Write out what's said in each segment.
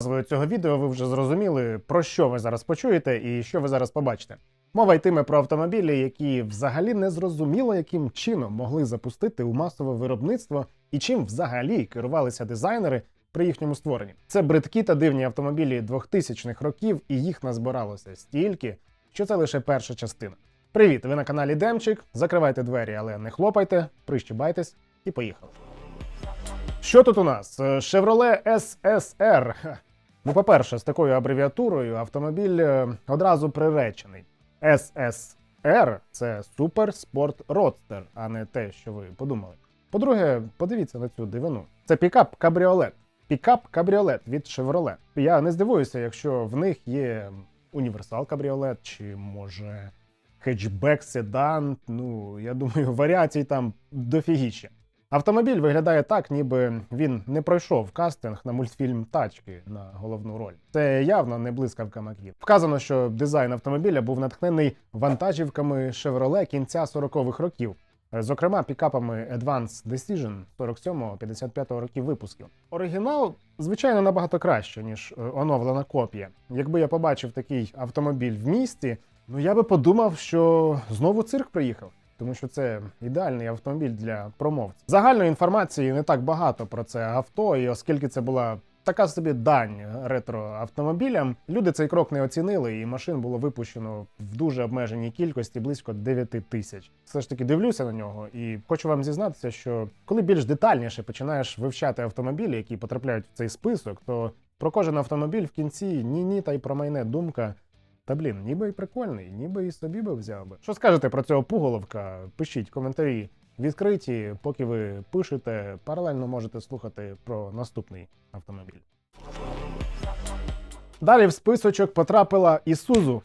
назвою цього відео ви вже зрозуміли, про що ви зараз почуєте і що ви зараз побачите. Мова йтиме про автомобілі, які взагалі не зрозуміло, яким чином могли запустити у масове виробництво і чим взагалі керувалися дизайнери при їхньому створенні. Це бридкі та дивні автомобілі 2000-х років, і їх назбиралося стільки, що це лише перша частина. Привіт, ви на каналі Демчик. Закривайте двері, але не хлопайте, прищибайтесь і поїхали. Що тут у нас? Е, Chevrolet SSR. Ну, по-перше, з такою абревіатурою автомобіль е, одразу приречений. SSR – це Sport Roadster, а не те, що ви подумали. По-друге, подивіться на цю дивину. Це пікап кабріолет. Пікап кабріолет від Chevrolet. Я не здивуюся, якщо в них є універсал кабріолет, чи може хетчбек, седан. Ну, я думаю, варіацій там дофігіще. Автомобіль виглядає так, ніби він не пройшов кастинг на мультфільм Тачки на головну роль. Це явно не блискавка Маквін. Вказано, що дизайн автомобіля був натхнений вантажівками Chevrolet кінця 40-х років. Зокрема, пікапами Advanced Decision 47-55 років випусків. Оригінал, звичайно, набагато краще, ніж е, оновлена копія. Якби я побачив такий автомобіль в місті, ну я би подумав, що знову цирк приїхав тому що це ідеальний автомобіль для промовців. Загальної інформації не так багато про це авто, і оскільки це була така собі дань ретро-автомобілям, люди цей крок не оцінили, і машин було випущено в дуже обмеженій кількості близько 9 тисяч. Все ж таки дивлюся на нього, і хочу вам зізнатися, що коли більш детальніше починаєш вивчати автомобілі, які потрапляють в цей список, то про кожен автомобіль в кінці ні-ні та й про майне думка. Та блін, ніби й прикольний, ніби і собі би взяв би. Що скажете про цього пуголовка? Пишіть коментарі відкриті, поки ви пишете, паралельно можете слухати про наступний автомобіль. Далі в списочок потрапила Ісузу.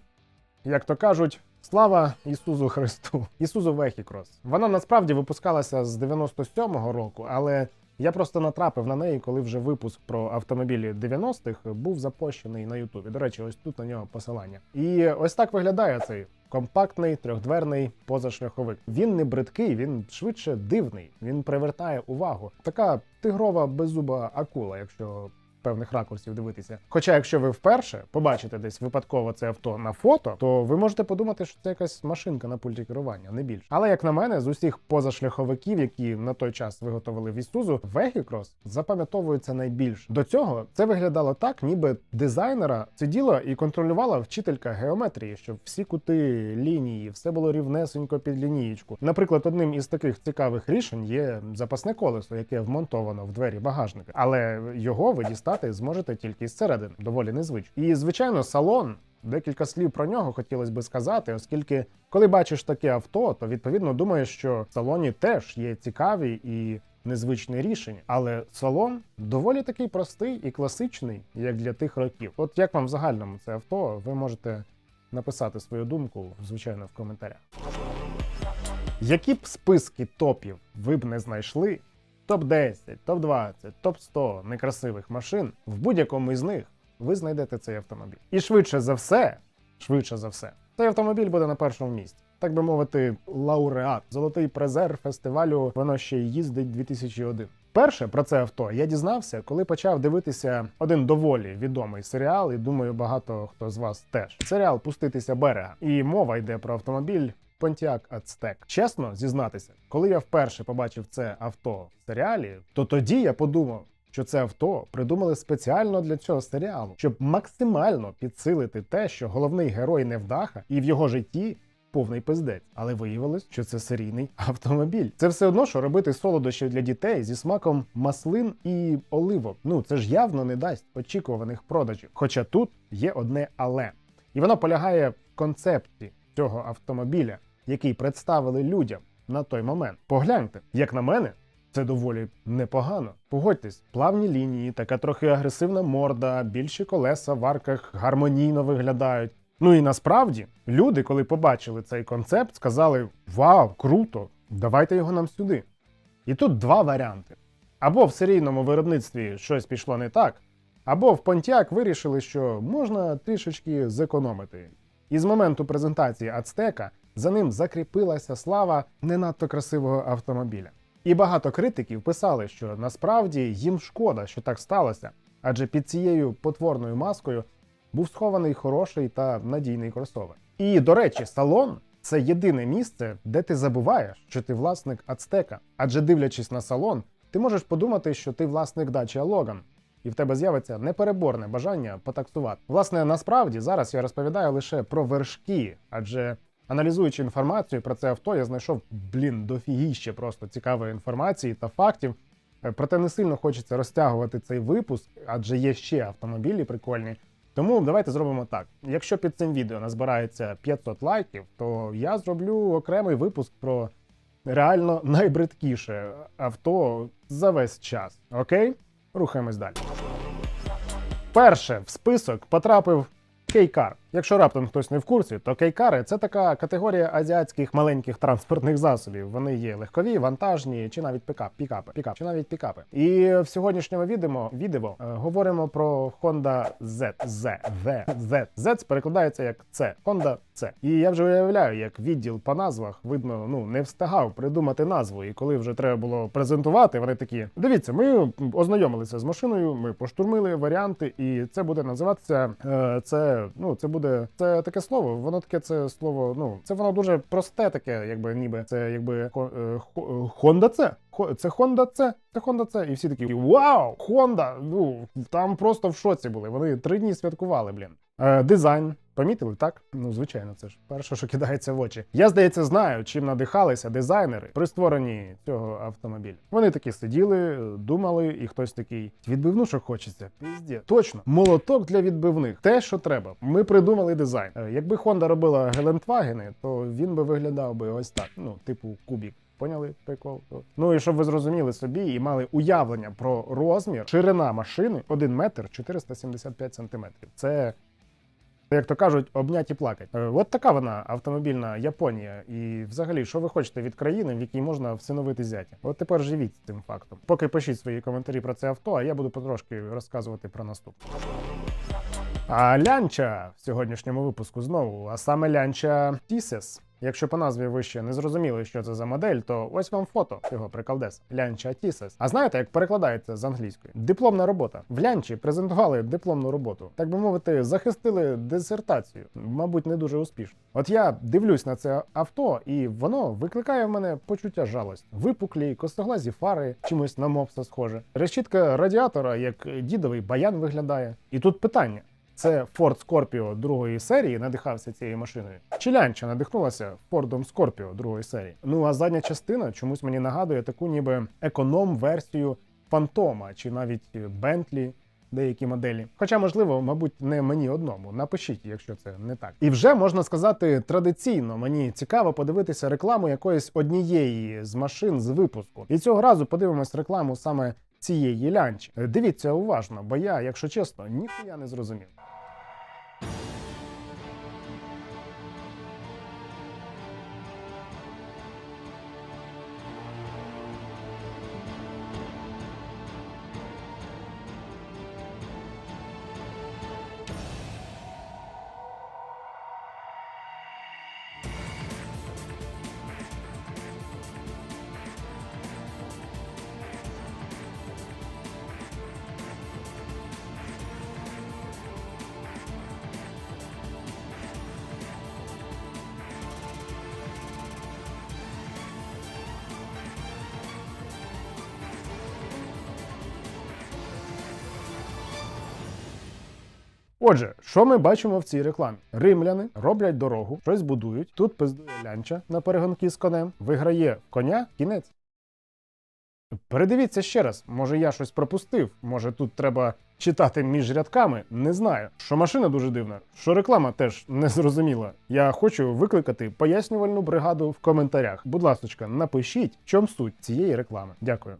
Як то кажуть, слава Ісузу Христу. Ісузу Вехікрос. Вона насправді випускалася з 97-го року, але я просто натрапив на неї, коли вже випуск про автомобілі 90-х був запущений на Ютубі. До речі, ось тут на нього посилання. І ось так виглядає цей компактний трьохдверний позашляховик. Він не бридкий, він швидше дивний. Він привертає увагу. Така тигрова беззуба акула, якщо певних ракурсів дивитися. Хоча, якщо ви вперше побачите десь випадково це авто на фото, то ви можете подумати, що це якась машинка на пульті керування, не більше. Але як на мене, з усіх позашляховиків, які на той час виготовили в Ісузу, Вехікрос запам'ятовується найбільше. До цього це виглядало так, ніби дизайнера сиділа і контролювала вчителька геометрії, щоб всі кути лінії, все було рівнесенько під лінієчку. Наприклад, одним із таких цікавих рішень є запасне колесо, яке вмонтовано в двері багажника, але його ви дістати зможете тільки зсередини, доволі незвично. І звичайно, салон. Декілька слів про нього хотілося би сказати, оскільки, коли бачиш таке авто, то відповідно думаєш, що в салоні теж є цікаві і незвичні рішення. Але салон доволі такий простий і класичний, як для тих років. От як вам в загальному це авто, ви можете написати свою думку, звичайно, в коментарях. Які б списки топів ви б не знайшли, топ-10, топ-20, топ-100 некрасивих машин, в будь-якому із них ви знайдете цей автомобіль. І швидше за все, швидше за все, цей автомобіль буде на першому місці. Так би мовити, лауреат, золотий призер фестивалю воно ще й їздить 2001. Перше про це авто я дізнався, коли почав дивитися один доволі відомий серіал, і думаю, багато хто з вас теж. Серіал Пуститися берега. І мова йде про автомобіль Pontiac Aztek. Чесно зізнатися, коли я вперше побачив це авто в серіалі, то тоді я подумав, що це авто придумали спеціально для цього серіалу, щоб максимально підсилити те, що головний герой невдаха і в його житті. Повний пиздець, але виявилось, що це серійний автомобіль. Це все одно, що робити солодощі для дітей зі смаком маслин і оливок. Ну це ж явно не дасть очікуваних продажів. Хоча тут є одне але, і воно полягає в концепті цього автомобіля, який представили людям на той момент. Погляньте, як на мене, це доволі непогано. Погодьтесь, плавні лінії, така трохи агресивна морда, більші колеса в арках гармонійно виглядають. Ну і насправді люди, коли побачили цей концепт, сказали: Вау, круто! Давайте його нам сюди. І тут два варіанти: або в серійному виробництві щось пішло не так, або в Pontiac вирішили, що можна трішечки зекономити. І з моменту презентації Ацтека за ним закріпилася слава не надто красивого автомобіля. І багато критиків писали, що насправді їм шкода, що так сталося, адже під цією потворною маскою був схований хороший та надійний кросовер. І до речі, салон це єдине місце, де ти забуваєш, що ти власник ацтека. Адже дивлячись на салон, ти можеш подумати, що ти власник дачі Логан, і в тебе з'явиться непереборне бажання потаксувати. Власне, насправді зараз я розповідаю лише про вершки, адже аналізуючи інформацію про це авто, я знайшов блін дофігіще просто цікавої інформації та фактів. Е, Проте не сильно хочеться розтягувати цей випуск, адже є ще автомобілі прикольні. Тому давайте зробимо так. Якщо під цим відео назбирається 500 лайків, то я зроблю окремий випуск про реально найбридкіше авто за весь час. Окей? Рухаємось далі. Перше в список потрапив кейкар. Якщо раптом хтось не в курсі, то кейкари це така категорія азіатських маленьких транспортних засобів. Вони є легкові, вантажні чи навіть пікап, пікапи, пікап, чи навіть пікапи. І в сьогоднішньому відео, відео е, говоримо про Honda Z. Z. Z. Z. Z перекладається як C. Honda C. І я вже уявляю, як відділ по назвах видно, ну не встигав придумати назву. І коли вже треба було презентувати, вони такі: дивіться, ми ознайомилися з машиною, ми поштурмили варіанти, і це буде називатися е, це. Ну це буде це таке слово. Воно таке це слово. Ну це воно дуже просте, таке, якби ніби це якби хо- е, хо- е, це. Це Honda це, це Honda це. І всі такі Вау! Honda! Ну там просто в шоці були. Вони три дні святкували, блін. Е, дизайн. Помітили, так? Ну, звичайно, це ж перше, що кидається в очі. Я, здається, знаю, чим надихалися дизайнери при створенні цього автомобіля. Вони такі сиділи, думали, і хтось такий відбивнушок хочеться. Пізді. Точно, молоток для відбивних. Те, що треба. Ми придумали дизайн. Е, Якби Honda робила Гелендвагени, то він би виглядав би ось так. Ну, типу кубік. Поняли прикол? Ну і щоб ви зрозуміли собі і мали уявлення про розмір, ширина машини 1 метр 475 сантиметрів. Це як то кажуть, обнять і плакать. Е, От така вона автомобільна Японія. І взагалі, що ви хочете від країни, в якій можна всиновити зятя? От тепер живіть цим фактом. Поки пишіть свої коментарі про це авто, а я буду потрошки розказувати про наступне. А лянча в сьогоднішньому випуску знову, а саме лянча Тісес. Якщо по назві ви ще не зрозуміли, що це за модель, то ось вам фото цього приколдеса. Лянча Тісес. А знаєте, як перекладається з англійської? Дипломна робота. В лянчі презентували дипломну роботу. Так би мовити, захистили дисертацію. Мабуть, не дуже успішно. От я дивлюсь на це авто, і воно викликає в мене почуття жалості. Випуклі, костоглазі фари, чимось на мопса схоже. Решітка радіатора, як дідовий баян виглядає. І тут питання. Це Ford Scorpio другої серії надихався цією машиною. Чи лянча надихнулася Fordом Scorpio другої серії. Ну а задня частина чомусь мені нагадує таку ніби економ-версію Фантома чи навіть Bentley, деякі моделі. Хоча, можливо, мабуть, не мені одному. Напишіть, якщо це не так. І вже можна сказати традиційно. Мені цікаво подивитися рекламу якоїсь однієї з машин з випуску. І цього разу подивимось рекламу саме цієї лянчі. Дивіться уважно, бо я, якщо чесно, ніхуя не зрозумів. Отже, що ми бачимо в цій рекламі? Римляни роблять дорогу, щось будують. Тут пиздує лянча на перегонки з конем, виграє коня, кінець. Передивіться ще раз, може я щось пропустив, може тут треба читати між рядками, не знаю. Що машина дуже дивна, що реклама теж не зрозуміла. Я хочу викликати пояснювальну бригаду в коментарях. Будь ласка, напишіть, в чому суть цієї реклами. Дякую.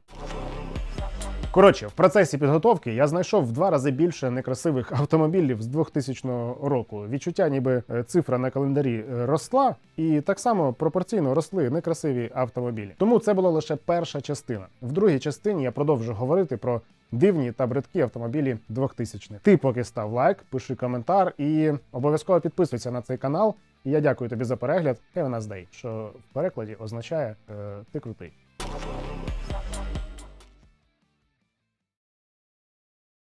Коротше, в процесі підготовки я знайшов в два рази більше некрасивих автомобілів з 2000 року. Відчуття, ніби е, цифра на календарі е, росла, і так само пропорційно росли некрасиві автомобілі. Тому це була лише перша частина. В другій частині я продовжу говорити про дивні та бридкі автомобілі 2000-х. Ти поки став лайк, пиши коментар і обов'язково підписуйся на цей канал. І я дякую тобі за перегляд. A nice day, що в перекладі означає е, ти крутий.